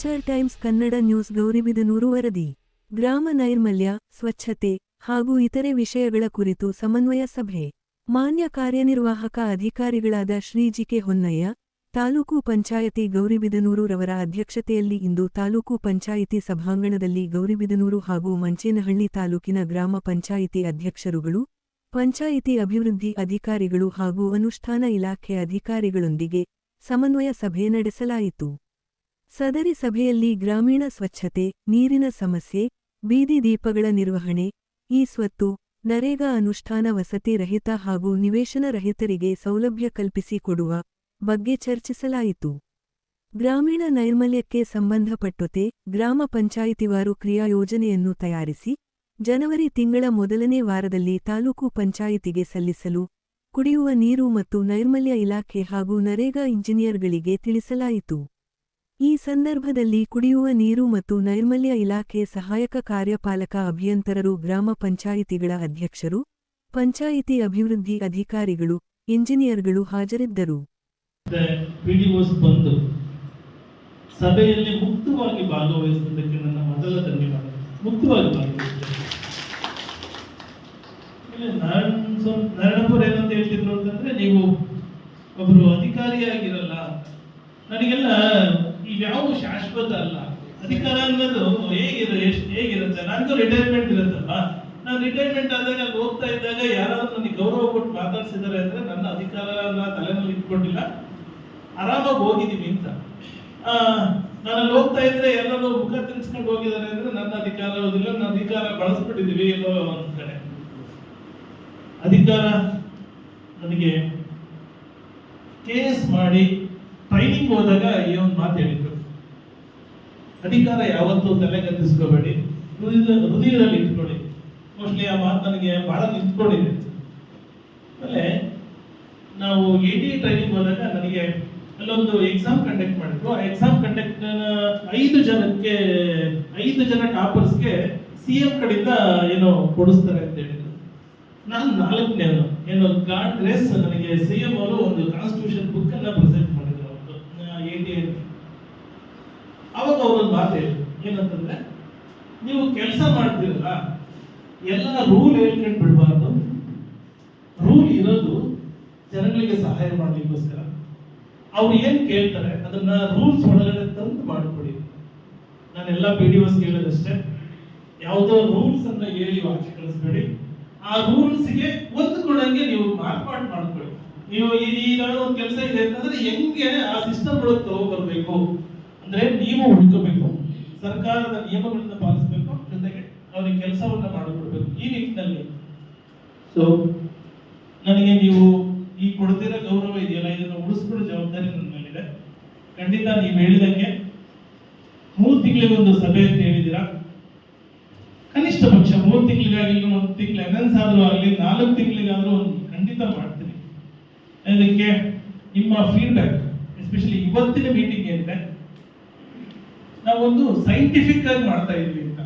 Venture times Kannada news Gauribidanur ವರದಿ. ಗ್ರಾಮ ನೈರ್ಮಲ್ಯ, ಸ್ವಚ್ಛತೆ ಹಾಗೂ ಇತರೆ ವಿಷಯಗಳ ಕುರಿತು ಸಮನ್ವಯ ಸಭೆ. ಮಾನ್ಯ ಕಾರ್ಯನಿರ್ವಾಹಕ ಅಧಿಕಾರಿಗಳಾದ ಶ್ರೀ ಜಿಕೆ ಹೊನ್ನಯ್ಯ, ತಾಲೂಕು ಪಂಚಾಯತಿ ಗೌರಿಬಿದನೂರು ರವರ ಅಧ್ಯಕ್ಷತೆಯಲ್ಲಿ ಇಂದು ತಾಲೂಕು ಪಂಚಾಯಿತಿ ಸಭಾಂಗಣದಲ್ಲಿ ಗೌರಿಬಿದನೂರು ಹಾಗೂ ಮಂಚೇನಹಳ್ಳಿ ತಾಲೂಕಿನ ಗ್ರಾಮ ಪಂಚಾಯಿತಿ ಅಧ್ಯಕ್ಷರುಗಳು, ಪಂಚಾಯಿತಿ ಅಭಿವೃದ್ಧಿ ಅಧಿಕಾರಿಗಳು ಹಾಗೂ ಅನುಷ್ಠಾನ ಇಲಾಖೆ ಅಧಿಕಾರಿಗಳೊಂದಿಗೆ ಸಮನ್ವಯ ಸಭೆ ನಡೆಸಲಾಯಿತು. ಸದರಿ ಸಭೆಯಲ್ಲಿ ಗ್ರಾಮೀಣ ಸ್ವಚ್ಛತೆ, ನೀರಿನ ಸಮಸ್ಯೆ, ಬೀದಿ ದೀಪಗಳ ನಿರ್ವಹಣೆ, ಈ ಸ್ವತ್ತು ನರೇಗಾ ಅನುಷ್ಠಾನ ವಸತಿ ರಹಿತ ಹಾಗೂ ನಿವೇಶನ ರಹಿತರಿಗೆ ಸೌಲಭ್ಯ ಕಲ್ಪಿಸಿಕೊಡುವ ಬಗ್ಗೆ ಚರ್ಚಿಸಲಾಯಿತು. ಗ್ರಾಮೀಣ ನೈರ್ಮಲ್ಯಕ್ಕೆ ಸಂಬಂಧಪಟ್ಟೊತೆ ಗ್ರಾಮ ಪಂಚಾಯಿತಿವಾರು ಕ್ರಿಯಾ ಯೋಜನೆಯನ್ನು ತಯಾರಿಸಿ, ಜನವರಿ ತಿಂಗಳ ಮೊದಲನೇ ವಾರದಲ್ಲಿ ತಾಲೂಕು ಪಂಚಾಯಿತಿಗೆ ಸಲ್ಲಿಸಲು ಕುಡಿಯುವ ನೀರು ಮತ್ತು ನೈರ್ಮಲ್ಯ ಇಲಾಖೆ ಹಾಗೂ ನರೇಗಾ ಇಂಜಿನಿಯರ್ಗಳಿಗೆ ತಿಳಿಸಲಾಯಿತು. ಈ ಸಂದರ್ಭದಲ್ಲಿ ಕುಡಿಯುವ ನೀರು ಮತ್ತು ನೈರ್ಮಲ್ಯ ಇಲಾಖೆ ಸಹಾಯಕ ಕಾರ್ಯಪಾಲಕ ಅಭಿಯಂತರರು ಗ್ರಾಮ ಪಂಚಾಯಿತಿಗಳ ಅಧ್ಯಕ್ಷರು, ಪಂಚಾಯಿತಿ ಅಭಿವೃದ್ಧಿ ಅಧಿಕಾರಿಗಳು, ಇಂಜಿನಿಯರ್ಗಳು ಹಾಜರಿದ್ದರು. ಸಭೆಯಲ್ಲಿ ಮುಕ್ತವಾಗಿ ಭಾಗವಹಿಸಿದ್ದಕ್ಕೆ ನನ್ನ ಮೊದಲ ಧನ್ಯವಾದ. ಮುಕ್ತವಾಗಿ ನಾರಾಯಣಪುರ ಏನಂತ ಹೇಳ್ತಿದ್ರು ಅಂತಂದ್ರೆ ನೀವು ಒಬ್ರು ಅಧಿಕಾರಿಯಾಗಿರಲ್ಲ, ನನಗೆಲ್ಲ ಇವ್ಯಾವು ಶಾಶ್ವತ ಅಲ್ಲ. ಅಧಿಕಾರ ಅನ್ನೋದು ಹೇಗಿರೋ ಎಷ್ಟು ಹೇಗಿರುತ್ತೆ? ನನಗೂ ರಿಟೈರ್ಮೆಂಟ್ ಇರುತ್ತಲ್ಲ ನಾನು ರಿಟೈರ್ಮೆಂಟ್ ಆದಾಗ ಅಲ್ಲಿ ಹೋಗ್ತಾ ಇದ್ದಾಗ ಯಾರಾದ್ರೂ ನನಗೆ ಗೌರವ ಕೊಟ್ಟು ಮಾತಾಡ್ಸಿದ್ದಾರೆ ಅಂದ್ರೆ ನನ್ನ ಅಧಿಕಾರ ತಲೆನಲ್ಲಿ ಇಟ್ಕೊಂಡಿಲ್ಲ. ಆರಾಮಾಗಿ ಹೋಗಿದ್ದೀವಿ ಅಂತ. ನಾನು ಅಲ್ಲಿ ಹೋಗ್ತಾ ಇದ್ರೆ ಎಲ್ಲರೂ ಮುಖ ತಿರ್ಸ್ಕೊಂಡು ಹೋಗಿದ್ದಾರೆ ಅಂದ್ರೆ ನನ್ನ ಅಧಿಕಾರ ಇರೋದಿಲ್ಲ, ನನ್ನ ಅಧಿಕಾರ ಬಳಸ್ಬಿಟ್ಟಿದೀವಿ ಎಲ್ಲೋ ಒಂದು ಕಡೆ. ಅಧಿಕಾರ ನನಗೆ ಕೇಸ್ ಮಾಡಿ ಹೋದಾಗ ಈ ಒಂದು ಮಾತು ಹೇಳಿದ್ರು. ಅಧಿಕಾರ ಯಾವತ್ತೂ ತಲೆಗತ್ತಿಸ್ಕೋಬೇಡಿ ಹೃದಯದ ಹೃದಯದಲ್ಲಿ ಇಟ್ಕೊಳ್ಳಿ ಮೋಸ್ಟ್ಲಿ ಆ ಮಾತು ನನಗೆ ಬಹಳ ನಿಂತ್ಕೊಂಡಿದೆ. ಆಮೇಲೆ ನಾವು ಎ ಟಿ ಟ್ರೈನಿಂಗ್ ಹೋದಾಗ ನನಗೆ ಅಲ್ಲೊಂದು ಎಕ್ಸಾಮ್ ಕಂಡಕ್ಟ್ ಮಾಡಿದ್ರು. ಆ ಎಕ್ಸಾಮ್ ಕಂಡಕ್ಟ್ ಐದು ಜನಕ್ಕೆ ಐದು ಜನ ಟಾಪರ್ಸ್ಗೆ ಸಿ ಎಂ ಕಡೆಯಿಂದ ಏನೋ ಕೊಡಿಸ್ತಾರೆ ಅಂತ ಹೇಳಿದ್ರು. ನಾನು ನಾಲ್ಕನೇನು ಏನೋ ಗಾಡ್ ರೇಸ್ ನನಗೆ ಸಿ ಎಂ ಅವರು ಒಂದು ಕಾನ್ಸ್ಟಿಟ್ಯೂಷನ್ ಬುಕ್ ಅನ್ನ ಪ್ರೆಸೆಂಟ್ ಮಾಡಿದ್ರು ಅವತ್ತು ಎ ಟಿ ಅವಾಗ ಅವರೊಂದು ಮಾತು ಹೇಳಿದ್ರು ಏನಂತಂದ್ರೆ, ನೀವು ಕೆಲಸ ಮಾಡ್ತೀರಲ್ಲ, ಎಲ್ಲ ರೂಲ್ ಹೇಳ್ಕೊಂಡು ಬಿಡಬಾರ್ದು. ರೂಲ್ ಇರೋದು ಜನಗಳಿಗೆ ಸಹಾಯ ಮಾಡಲಿಕ್ಕೋಸ್ಕರ. ಅವ್ರು ಏನು ಕೇಳ್ತಾರೆ, ಅದನ್ನ ರೂಲ್ಸ್ ಒಳಗಡೆ ತಂದು ಮಾಡಿಕೊಡಿ. ನಾನು ಎಲ್ಲ ಪಿ ಡಿ ಓಸ್ ಕೇಳೋದಷ್ಟೇ. ಯಾವುದೋ ರೂಲ್ಸ್ ಅನ್ನ ಹೇಳಿ ವಾಕ್ಯ ಕಳಿಸ್ಬೇಡಿ. ಆ ರೂಲ್ಸ್ಗೆ ಹೊಂದ್ಕೊಳಂಗೆ ನೀವು ಮಾರ್ಪಾಡು ಮಾಡ್ಕೊಳ್ಳಿ. ನೀವು ಈಗ ಒಂದು ಕೆಲಸ ಇದೆ ಅಂತಂದ್ರೆ ಹೆಂಗೆ ಆ ಸಿಸ್ಟಮ್ ಒಳಗೆ ತಗೋಬರ್ಬೇಕು ಅಂದ್ರೆ ನೀವು ಉಳ್ಕೋಬೇಕು ಸರ್ಕಾರದ ನಿಯಮಗಳನ್ನು ಪಾಲಿಸಬೇಕು. ಜೊತೆಗೆ ಅವ್ರಿಗೆ ಕೆಲಸವನ್ನ ಮಾಡಿಕೊಡ್ಬೇಕು. ಈ ನಿಟ್ಟಿನಲ್ಲಿ ಸೊ ನನಗೆ ನೀವು ಈ ಕೊಡ್ತಿರೋ ಗೌರವ ಇದೆಯಲ್ಲ? ಇದನ್ನು ಉಳಿಸ್ಕೊಳ್ಳೋ ಜವಾಬ್ದಾರಿ ನನ್ನ ಮೇಲಿದೆ. ಖಂಡಿತ ನೀವು ಹೇಳಿದಂಗೆ ಮೂರು ತಿಂಗಳಿಗೊಂದು ಸಭೆ ಅಂತ ಹೇಳಿದ್ದೀರಾ? ಕನಿಷ್ಠ ಪಕ್ಷ ಮೂರು ತಿಂಗಳಿಗಾಗಲಿ ಒಂದು ತಿಂಗಳು ಅನೌನ್ಸ್ ಆದ್ರೂ ಆಗಲಿ ನಾಲ್ಕು ತಿಂಗಳಿಗಾದ್ರೂ ಒಂದು ಖಂಡಿತ ಮಾಡ್ತೀನಿ. ಅದಕ್ಕೆ ನಿಮ್ಮ ಫೀಡ್ಬ್ಯಾಕ್ ಎಸ್ಪೆಷಲಿ ಇವತ್ತಿನ ಮೀಟಿಂಗ್ ಏನಿದೆ ನಾವೊಂದು ಸೈಂಟಿಫಿಕ್ ಆಗಿ ಮಾಡ್ತಾ ಇದ್ವಿ ಅಂತ.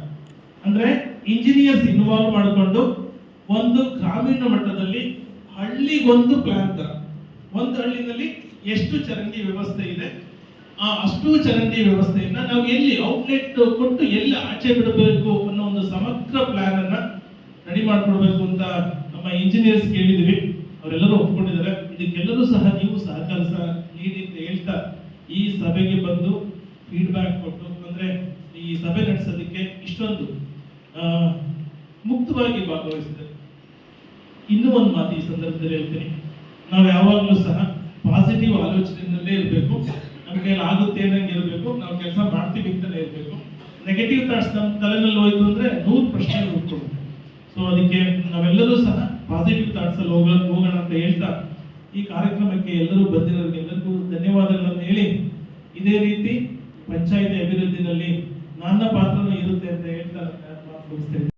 ಅಂದ್ರೆ ಇಂಜಿನಿಯರ್ಸ್ ಇನ್ವಾಲ್ವ್ ಮಾಡಿಕೊಂಡು ಒಂದು ಗ್ರಾಮೀಣ ಮಟ್ಟದಲ್ಲಿ ಹಳ್ಳಿಗೊಂದು ಪ್ಲಾನ್ ತರ. ಒಂದು ಹಳ್ಳಿನಲ್ಲಿ ಎಷ್ಟು ಚರಂಡಿ ವ್ಯವಸ್ಥೆ ಇದೆ? ಆ ಅಷ್ಟು ಚರಂಡಿ ವ್ಯವಸ್ಥೆಯನ್ನ ನಾವು ಎಲ್ಲಿ ಔಟ್ಲೆಟ್ ಕೊಟ್ಟು ಎಲ್ಲಿ ಆಚೆ ಬಿಡಬೇಕು ಅನ್ನೋ ಒಂದು ಸಮಗ್ರ ಪ್ಲಾನ್ ಅನ್ನ ರೆಡಿ ಮಾಡ್ಕೊಡ್ಬೇಕು ಅಂತ ನಮ್ಮ ಇಂಜಿನಿಯರ್ಸ್ ಕೇಳಿದಿವಿ. ಅವರೆಲ್ಲರೂ ಒಪ್ಕೊಂಡಿದ್ದಾರೆ. ಇದಕ್ಕೆಲ್ಲರೂ ಸಹ ನೀವು ಸಹಕಾರ ನೀಡಿ ಅಂತ ಹೇಳ್ತಾ ಈ ಸಭೆಗೆ ಬಂದು ಫೀಡ್ಬ್ಯಾಕ್ ಕೊಟ್ಟು ಸಭೆ ನಡೆಸೋದಕ್ಕೆ ಇಷ್ಟೊಂದು ಮುಕ್ತವಾಗಿ ಭಾಗವಹಿಸಿದೆ. ಇನ್ನೂ ಒಂದು ಮಾತು ಈ ಸಂದರ್ಭದಲ್ಲಿ ಹೇಳ್ತೀನಿ. ನಾವು ಯಾವಾಗಲೂ ಸಹ ಪಾಸಿಟಿವ್ ಆಲೋಚನೆಯಲ್ಲೇ ಇರಬೇಕು. ನಮ್ಮ ಕೈಯಲ್ಲಿ ಆಗುತ್ತೆ ಅನ್ನಂಗೆ ಇರಬೇಕು. ನಾವು ಕೆಲಸ ಮಾಡ್ತೀವಿ ಅಂತಲೇ ಇರಬೇಕು. ನೆಗೆಟಿವ್ ಥಾಟ್ಸ್ ನಮ್ಮ ತಲೆನಲ್ಲಿ ಹೋಯ್ತು ಅಂದ್ರೆ ನೂರು ಪ್ರಶ್ನೆ ಹುಡ್ಕೊಂಡು ಸೊ ಅದಕ್ಕೆ ನಾವೆಲ್ಲರೂ ಸಹ ಪಾಸಿಟಿವ್ ಥಾಟ್ಸ್ ಅಲ್ಲಿ ಹೋಗ, ಹೋಗೋಣ ಅಂತ ಹೇಳ್ತಾ ಈ ಕಾರ್ಯಕ್ರಮಕ್ಕೆ ಎಲ್ಲರೂ ಬಂದಿರೋರಿಗೆ ಎಲ್ಲರಿಗೂ ಧನ್ಯವಾದಗಳನ್ನು ಹೇಳಿ. ಇದೇ ರೀತಿ ಪಂಚಾಯಿತಿ ಅಭಿವೃದ್ಧಿನಲ್ಲಿ ನನ್ನ ಪಾತ್ರನೂ ಇರುತ್ತೆ ಅಂತ ಹೇಳ್ತಾರೆ